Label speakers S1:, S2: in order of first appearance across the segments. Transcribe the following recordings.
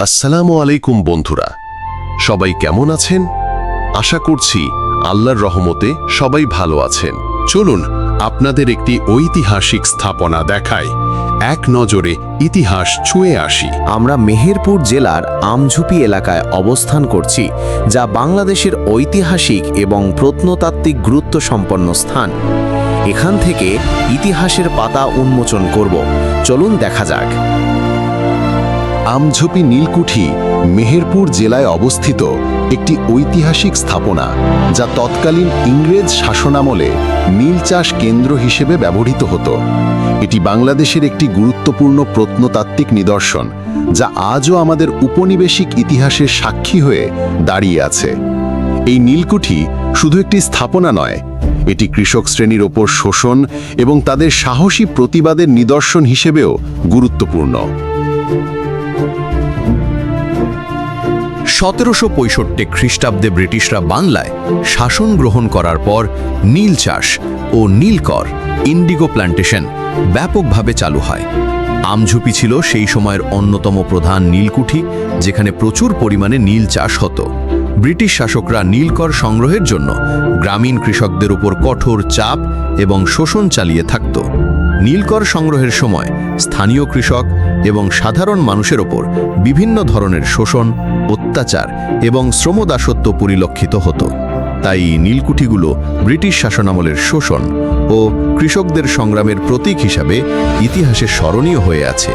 S1: আসসালামু আলাইকুম বন্ধুরা। সবাই কেমন আছেন? আশা করছি আল্লাহর রহমতে সবাই ভালো আছেন। চলুন আপনাদের একটি ঐতিহাসিক স্থাপনা দেখায় এক নজরে ইতিহাস ছুঁয়ে আসি।
S2: আমরা মেহেরপুর জেলার আমঝুপি এলাকায় অবস্থান করছি, যা বাংলাদেশের ঐতিহাসিক এবং প্রত্নতাত্ত্বিক গুরুত্ব সম্পন্ন স্থান। এখান থেকে ইতিহাসের পাতা উন্মোচন করব। চলুন দেখা যাক।
S1: আমঝুপি নীলকুঠি মেহেরপুর জেলায় অবস্থিত একটি ঐতিহাসিক স্থাপনা, যা তৎকালীন ইংরেজ শাসনামলে নীল চাষ কেন্দ্র হিসেবে ব্যবহৃত হতো। এটি বাংলাদেশের একটি গুরুত্বপূর্ণ প্রত্নতাত্ত্বিক নিদর্শন, যা আজও আমাদের উপনিবেশিক ইতিহাসের সাক্ষী হয়ে দাঁড়িয়ে আছে। এই নীলকুঠি শুধু একটি স্থাপনা নয়, এটি কৃষক শ্রেণির ওপর শোষণ এবং তাদের সাহসী প্রতিবাদের নিদর্শন হিসেবেও গুরুত্বপূর্ণ।
S3: সতেরোশো পঁয়ষট্টি খ্রিস্টাব্দে ব্রিটিশরা বাংলায় শাসন গ্রহণ করার পর নীল চাষ ও নীলকর ইন্ডিগো প্ল্যান্টেশন ব্যাপকভাবে চালু হয়। আমঝুপি ছিল সেই সময়ের অন্যতম প্রধান নীলকুঠি, যেখানে প্রচুর পরিমাণে নীল চাষ হতো। ব্রিটিশ শাসকরা নীলকর সংগ্রহের জন্য গ্রামীণ কৃষকদের উপর কঠোর চাপ এবং শোষণ চালিয়ে থাকত। নীলকর সংগ্রহের সময় স্থানীয় কৃষক এবং সাধারণ মানুষের ওপর বিভিন্ন ধরনের শোষণ, অত্যাচার এবং শ্রমদাসত্ব পরিলক্ষিত হতো। তাই নীলকুঠিগুলো ব্রিটিশ শাসনামলের শোষণ ও কৃষকদের সংগ্রামের প্রতীক হিসাবে ইতিহাসে স্মরণীয় হয়ে আছে।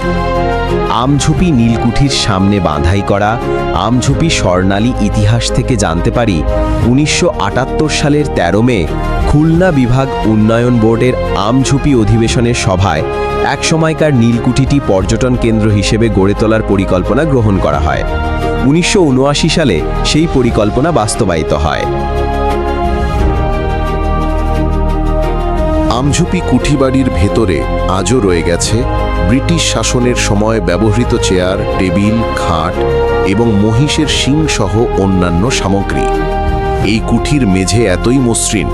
S2: আমঝুপি নীলকুঠির সামনে বাঁধাই করা আমঝুপি স্বর্ণালী ইতিহাস থেকে জানতে পারি উনিশশো আটাত্তর সালের ১৩ মে খুলনা বিভাগ উন্নয়ন বোর্ডের আমঝুপি অধিবেশনের সভায় একসময়কার নীলকুঠিটি পর্যটন কেন্দ্র হিসেবে গড়ে তোলার পরিকল্পনা গ্রহণ করা হয়। উনিশশো উনআশি সালে সেই পরিকল্পনা বাস্তবায়িত হয়।
S1: আমঝুপি কুঠিবাড়ির ভেতরে আজও রয়ে গেছে ব্রিটিশ শাসনের সময় ব্যবহৃত চেয়ার, টেবিল, খাট এবং মহিষের শিং সহ অন্যান্য সামগ্রী। এই কুঠির মেঝে এতই মসৃণ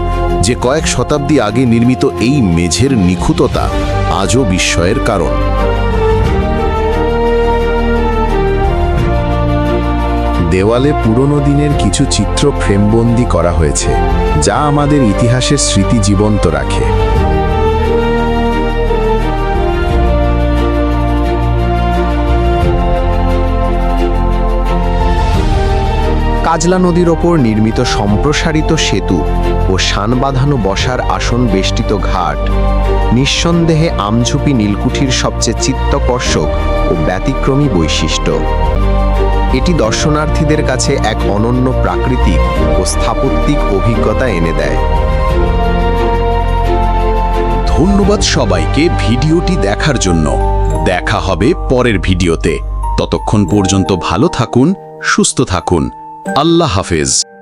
S1: যে কয়েক শতাব্দী আগে নির্মিত এই মেঝের নিখুঁততা আজও বিস্ময়ের কারণ। দেওয়ালে পুরনো দিনের কিছু চিত্র ফ্রেমবন্দি করা হয়েছে, যা আমাদের ইতিহাসের স্মৃতি জীবন্ত রাখে।
S2: কাজলা নদীর ওপর নির্মিত সম্প্রসারিত সেতু ও শান বাঁধানো বসার আসন বেষ্টিত ঘাট। নিঃসন্দেহে আমঝুপি নীলকুঠির সবচেয়ে চিত্তকর্ষক ও ব্যতিক্রমী বৈশিষ্ট্য। এটি দর্শনার্থীদের কাছে এক অনন্য প্রাকৃতিক ও স্থাপত্যিক অভিজ্ঞতা এনে দেয়।
S1: ধন্যবাদ সবাইকে ভিডিওটি দেখার জন্য। দেখা হবে পরের ভিডিওতে। ততক্ষণ পর্যন্ত ভালো থাকুন, সুস্থ থাকুন। আল্লাহ হাফেজ।